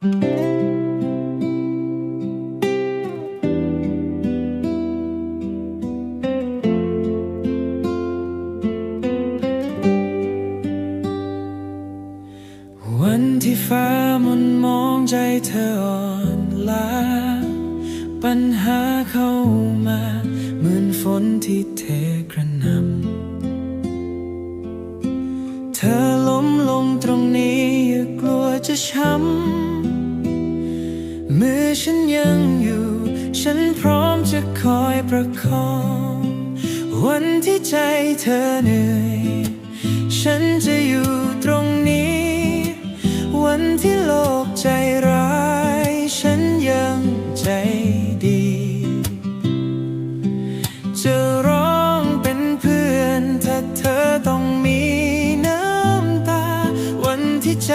วันที่ฟ้ามนมองใจเธออ่อนล้า ปัญหาเข้ามาเหมือนฝนที่เทกระหนำเธอล้มลงตรงนี้ จะช้ำมือฉันยังอยู่ ฉันพร้อมจะคอยประคอง วันที่ใจเธอเหนื่อย ฉันจะอยู่ตรงนี้ วันที่โลกใจร้าย ฉันยังใจดี จะร้องเป็นเพื่อนถ้าเธอต้องมีน้ำตา วันที่ใจ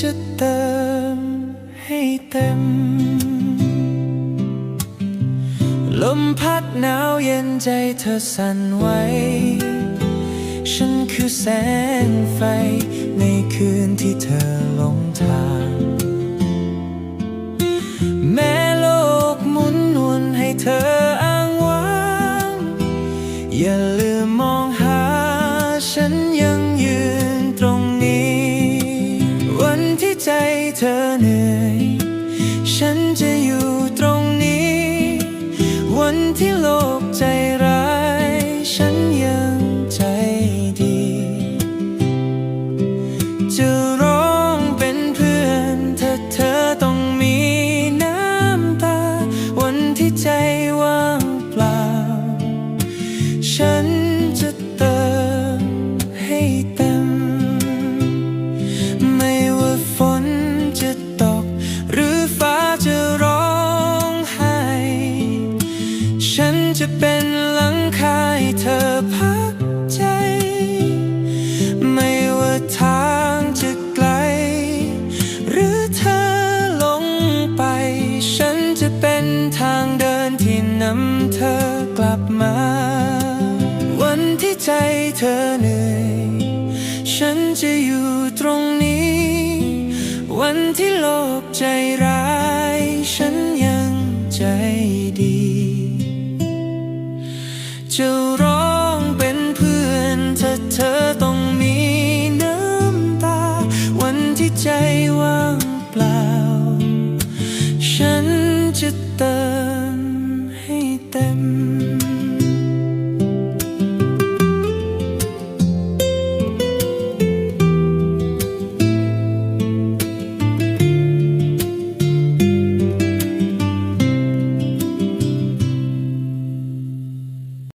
จะเติมให้เต็ม ลมพัดหนาวเย็นใจเธอสั่นไหวฉันคือแสงไฟในคืนที่เธอหลงทาง แม้โลกหมุนนวนให้เธออ้างว้าง อย่าลืมมองหาฉัน เธอเหนื่อย ฉันจะอยู่ตรง อพักใจ ไม่ว่าทางจะไกล หรือเธอลงไป ฉันจะเป็นทางเดินที่นำเธอกลับมา วันที่ใจเธอเหนื่อย ฉันจะอยู่ตรงนี้ วันที่โลกใจร้าย ใจว่างเปล่า ฉันจะเติมให้เต็ม